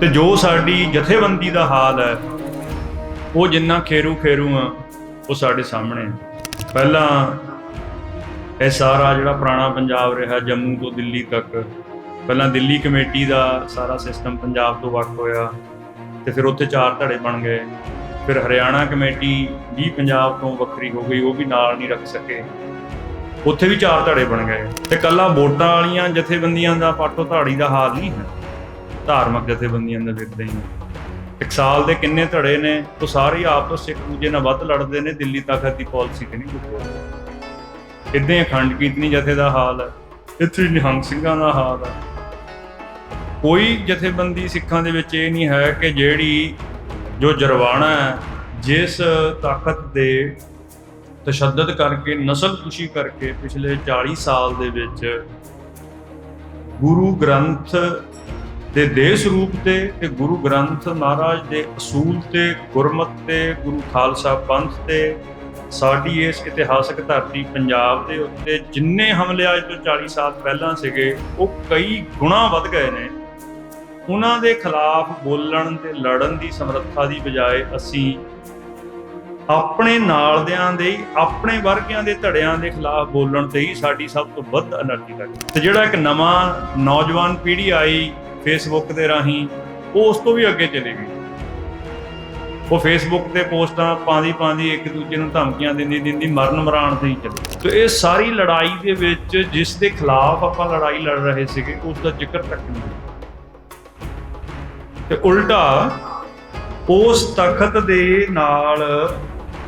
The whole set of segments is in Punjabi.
ਤੇ ਜੋ ਸਾਡੀ ਜਥੇਬੰਦੀ ਦਾ ਹਾਲ ਹੈ, ਉਹ ਜਿੰਨਾ ਖੇਰੂ ਖੇਰੂ ਆ, ਉਹ ਸਾਡੇ ਸਾਹਮਣੇ ਹੈ। ਪਹਿਲਾਂ ਇਹ ਸਾਰਾ ਜਿਹੜਾ ਪੁਰਾਣਾ ਪੰਜਾਬ ਰਿਹਾ, ਜੰਮੂ ਤੋਂ ਦਿੱਲੀ ਤੱਕ, ਪਹਿਲਾਂ ਦਿੱਲੀ ਕਮੇਟੀ ਦਾ ਸਾਰਾ ਸਿਸਟਮ ਪੰਜਾਬ ਤੋਂ ਵੱਖ ਹੋਇਆ, ਤੇ ਫਿਰ ਉੱਥੇ ਚਾਰ ਧੜੇ ਬਣ ਗਏ। ਫਿਰ ਹਰਿਆਣਾ ਕਮੇਟੀ ਵੀ ਪੰਜਾਬ ਤੋਂ ਵੱਖਰੀ ਹੋ ਗਈ, ਉਹ ਵੀ ਨਾਲ ਨਹੀਂ ਰੱਖ ਸਕੇ। ਉੱਥੇ ਵੀ ਚਾਰ ਧੜੇ ਬਣ ਗਏ। ਤੇ ਕੱਲਾ ਵੋਟਾਂ ਵਾਲੀਆਂ ਜਥੇਬੰਦੀਆਂ ਦਾ ਪਾਟੋ ਧਾੜੀ ਦਾ ਹਾਲ ਨਹੀਂ ਹੈ। ਧਾਰਮਿਕ ਜਥੇਬੰਦੀਆਂ ਦਾ ਵਿਰਦਾ ਹੀ ਇੱਕ ਸਾਲ ਦੇ ਕਿੰਨੇ ਧੜੇ ਨੇ, ਉਹ ਸਾਰੇ ਹੀ ਆਪਸ ਇੱਕ ਦੂਜੇ ਨਾਲ ਵੱਧ ਲੜਦੇ ਨੇ, ਦਿੱਲੀ ਤਾਕਤ ਦੀ ਪਾਲਿਸੀ ਤੇ ਨਹੀਂ ਕੁਝ ਇਦਾਂ ਅਖੰਡ ਕੀਰਤਨੀ ਜਥੇ ਦਾ ਹਾਲ ਹੈ, ਇੱਥੇ ਨਿਹੰਗ ਸਿੰਘਾਂ ਦਾ ਹਾਲ ਹੈ। ਕੋਈ ਜਥੇਬੰਦੀ ਸਿੱਖਾਂ ਦੇ ਵਿੱਚ ਇਹ ਨਹੀਂ ਹੈ ਕਿ ਜਿਹੜੀ ਜੋ ਜਰਵਾਣਾ ਹੈ, ਜਿਸ ਤਾਕਤ ਦੇ ਤਸ਼ੱਦਦ ਕਰਕੇ ਨਸਲਕੁਸ਼ੀ ਕਰਕੇ ਪਿਛਲੇ 40 ਸਾਲ ਦੇ ਵਿੱਚ ਗੁਰੂ ਗ੍ਰੰਥ ਤੇ ਦੇਸ਼ ਰੂਪ ਤੇ ਤੇ ਗੁਰੂ ਗ੍ਰੰਥ ਮਹਾਰਾਜ ਦੇ ਅਸੂਲ ਤੇ, ਗੁਰਮਤ ਤੇ, ਗੁਰੂ ਖਾਲਸਾ ਪੰਥ ਤੇ, ਸਾਡੀ ਇਸ ਇਤਿਹਾਸਕ ਧਰਤੀ ਪੰਜਾਬ ਦੇ ਉੱਤੇ ਜਿੰਨੇ ਹਮਲੇ ਅੱਜ ਤੋਂ 40 ਸਾਲ ਪਹਿਲਾਂ ਸੀਗੇ, ਉਹ ਕਈ ਗੁਣਾ ਵੱਧ ਗਏ ਨੇ। ਉਹਨਾਂ ਦੇ ਖਿਲਾਫ ਬੋਲਣ ਤੇ ਲੜਨ ਦੀ ਸਮਰੱਥਾ ਦੀ ਬਜਾਏ ਅਸੀਂ ਆਪਣੇ ਨਾਲਦਿਆਂ ਦੇ, ਆਪਣੇ ਵਰਗਿਆਂ ਦੇ ਧੜਿਆਂ ਦੇ ਖਿਲਾਫ ਬੋਲਣ ਤੇ ਹੀ ਸਾਡੀ ਸਭ ਤੋਂ ਵੱਧ એનર્ਜੀ ਲੱਗਦੀ ਤੇ ਜਿਹੜਾ ਇੱਕ ਨਵਾਂ ਨੌਜਵਾਨ ਪੀੜ੍ਹੀ ਆਈ ਫੇਸਬੁੱਕ ਦੇ ਰਾਹੀਂ ਉਹ ਉਸ ਤੋਂ ਵੀ ਅੱਗੇ ਚਲੇ ਗਈ। ਉਹ ਫੇਸਬੁੱਕ ਤੇ ਪੋਸਟਾਂ ਪਾਉਂਦੀ ਪਾਉਂਦੀ ਇੱਕ ਦੂਜੇ ਨੂੰ ਧਮਕੀਆਂ ਦਿੰਦੀ ਦਿੰਦੀ ਮਰਨ ਮਰਾਣ ਤੇ ਹੀ ਚਲੀ ਤੇ ਇਹ ਸਾਰੀ ਲੜਾਈ ਦੇ ਵਿੱਚ ਜਿਸ ਦੇ ਖਿਲਾਫ ਆਪਾਂ ਲੜਾਈ ਲੜ ਰਹੇ ਸੀਗੇ, ਉਸ ਦਾ ਜ਼ਿਕਰ ਤੱਕ ਨਹੀਂ ਹੋਇਆ। ਤੇ ਉਲਟਾ ਉਸ ਤਖਤ ਦੇ ਨਾਲ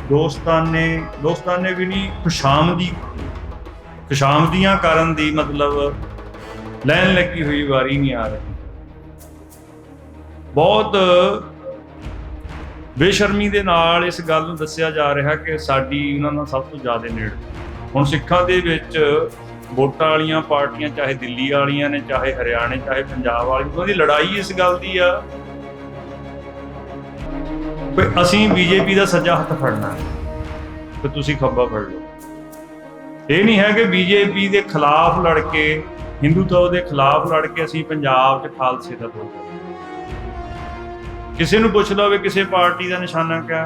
ਦੋਸਤਾਨੇ ਦੋਸਤਾਨੇ ਵੀ ਨਹੀਂ ਖੁਸ਼ਾਮਦੀ ਖੁਸ਼ਾਮਦੀਆਂ ਕਰਨ ਦੀ ਮਤਲਬ ਲੈਣ ਲੱਗੀ ਹੋਈ ਵਾਰੀ ਨਹੀਂ ਆ ਰਹੀ। ਬਹੁਤ ਬੇਸ਼ਰਮੀ ਦੇ ਨਾਲ ਇਸ ਗੱਲ ਨੂੰ ਦੱਸਿਆ ਜਾ ਰਿਹਾ ਕਿ ਸਾਡੀ ਉਹਨਾਂ ਨਾਲ ਸਭ ਤੋਂ ਜ਼ਿਆਦਾ ਨੇੜ। ਹੁਣ ਸਿੱਖਾਂ ਦੇ ਵਿੱਚ ਵੋਟਾਂ ਵਾਲੀਆਂ ਪਾਰਟੀਆਂ, ਚਾਹੇ ਦਿੱਲੀ ਵਾਲੀਆਂ ਨੇ, ਚਾਹੇ ਹਰਿਆਣੇ, ਚਾਹੇ ਪੰਜਾਬ ਵਾਲੀ, ਉਹਨਾਂ ਦੀ ਲੜਾਈ ਇਸ ਗੱਲ ਦੀ ਆ ਵੀ ਅਸੀਂ ਬੀਜੇਪੀ ਦਾ ਸੱਜਾ ਹੱਥ ਫੜਨਾ ਹੈ। ਤੇ ਤੁਸੀਂ ਖੱਬਾ ਫੜ ਲਓ। ਇਹ ਨਹੀਂ ਹੈ ਕਿ ਬੀਜੇਪੀ ਦੇ ਖਿਲਾਫ ਲੜ ਕੇ ਹਿੰਦੂਤਵ ਦੇ ਖਿਲਾਫ ਲੜ ਕੇ ਅਸੀਂ ਪੰਜਾਬ 'ਚ ਖਾਲਸੇ ਦਾ ਦੋ ਕਿਸੇ ਨੂੰ ਪੁੱਛ ਲਓ ਵੀ ਕਿਸੇ ਪਾਰਟੀ ਦਾ ਨਿਸ਼ਾਨਾ ਕਿਆ